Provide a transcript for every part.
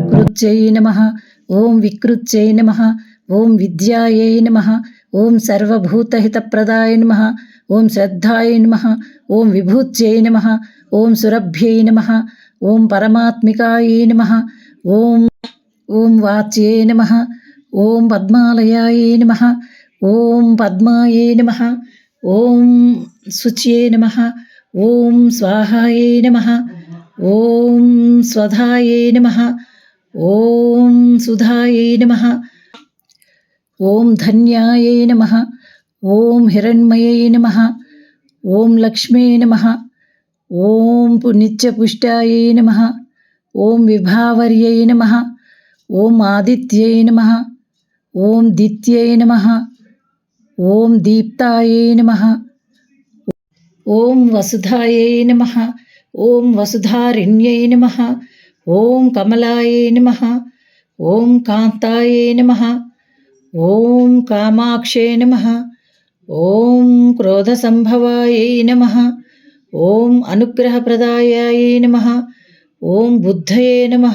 ప్రకృత్యై నమ ఓం వికృత్యై నమ ఓం విద్యాయై నమ ఓం సర్వభూతహితప్రదాయ నమ ఓం శ్రద్ధాయ నమ ఓం విభూత్యై నమ ఓం సురభ్యై నమ ఓం పరమాత్మికాయై నమ ఓం ఓం వాచ్యే నమ ఓం పద్మాలయాయ నమ ఓం పద్మాయే నమ ఓం శుచ్యే నమ ఓం స్వాహాయే నమ ఓం స్వధాయే నమ ఓం సుధాయే నమ ఓం ధన్యాయే నమ ఓం హిరణ్మయే నమ ఓం లక్ష్మే నమ ఓం నిత్యపుష్టాయే నమ ఓం విభావర్యై నమ ఓం ఆదిత్యై నమ ఓం దిత్యై నమ ఓం దీప్తాయై నమ ఓం వసుధాయై నమ ఓం వసుధారిణ్యై నమ ఓం కమలాయ నమ ఓం కాంతాయ నమ ఓం కామాక్షే నమ ఓం క్రోధసంభవాయై నమ ఓం అనుగ్రహప్రదాయాయ నమ ఓం బుద్ధయే నమ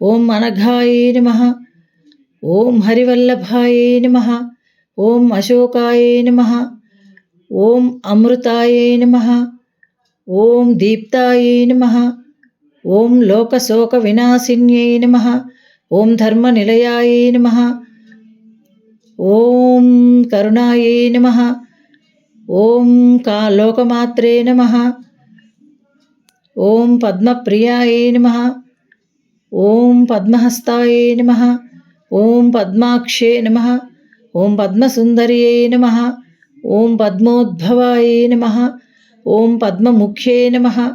ఓం అనఘాయ నమ ఓం హరివల్లభాయ నమ ఓం అశోకాయ నమ ఓం అమృతాయ నమ ఓం దీప్తాయ నమ ఓం లోకశోక వినాశిన్యై నమ. ఓం ధర్మనిలయాయే నమ. ఓం కరుణాయే నమ. ఓం కా లోకమాత్రే నమ. ఓం పద్మప్రియాయే నమ. ఓం పద్మహస్తాయే నమ. ఓం పద్మాక్షే నమ. ఓం పద్మసుందర్యై నమ. ఓం పద్మోద్భవాయ నమ. ఓం పద్మముఖ్యే నమ.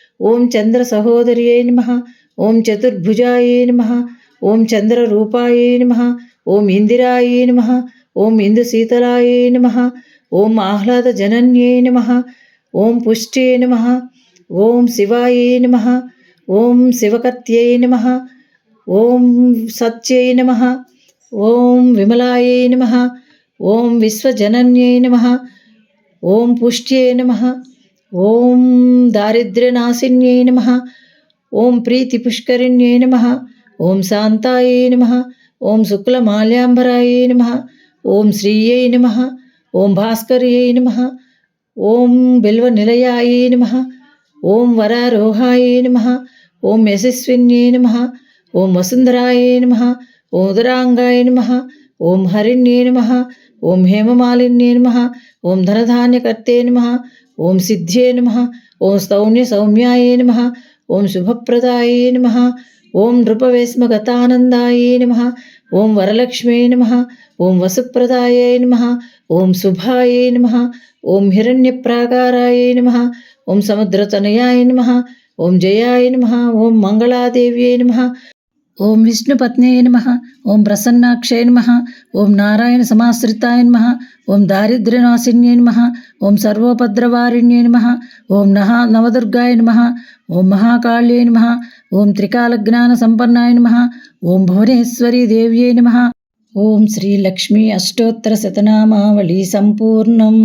ఓం చంద్ర సహోదర్యే నమ ఓం చతుర్భుజాయే నమ ఓం చంద్ర రూపాయే నమ ఓం ఇందిరాయే నమ ఓం ఇందు శీతలాయే నమ ఓం ఆహ్లాద జనన్యే నమ ఓం పుష్టే నమ ఓం శివాయే నమ ఓం శివకత్యై నమ ఓం సత్యై నమ ఓం విమలాయే నమ ఓం విశ్వజనన్యై నమ ఓం పుష్ట్యై నమ ఓం దారిద్ర్యనాశిన్యై నమ ఓం ప్రీతి పుష్కరిణ్యై నమ ఓం శాంతాయై నమ ఓం శుక్లమాల్యాంబరాయై నమ ఓం శ్రీయై నమ ఓం భాస్కర్యై నమ ఓం బిల్వ బిల్వనిలయాయై నమ ఓం వరారోహాయై నమ ఓం యశస్విన్యై నమ ఓం వసుంధరాయై నమ ఓం ఉదరాంగాయ నమ ఓం హరిణ్యే నమ ఓం హేమమాలిన్యే నమ ఓం ధనధాన్యకర్తే నమ ఓం సిద్ధ్యే నమ ఓం సౌమ్య సౌమ్యాయే నమ ఓం శుభప్రదాయే నమ ఓం నృపవేశ్మగతానందాయే నమ ఓం వరలక్ష్మే నమ ఓం వసుప్రదాయే నమ ఓం శుభాయే నమ ఓం హిరణ్యప్రాకారాయే నమ ఓం సముద్రతనయాయ నమ ఓం జయాయ నమ ఓం మంగళాదేవ్యై నమ ఓం విష్ణుపత్నే నమ ఓం ప్రసన్నాక్షయ నమ ఓం నారాయణ సమాశ్రితాయ నమ ఓం దారిద్ర్యనాశిన్యై నమ ఓం సర్వోపద్రవారిణ్యై నమ ఓం నహ నవదుర్గాయ నమ ఓం మహాకాళ్యై నమ ఓం త్రికాలజ్ఞాన సంపన్నాయ నమ ఓం భువనేశ్వరీ దేవ్యై నమ. ఓం శ్రీ లక్ష్మీ అష్టోత్తర శతనామావళి సంపూర్ణం.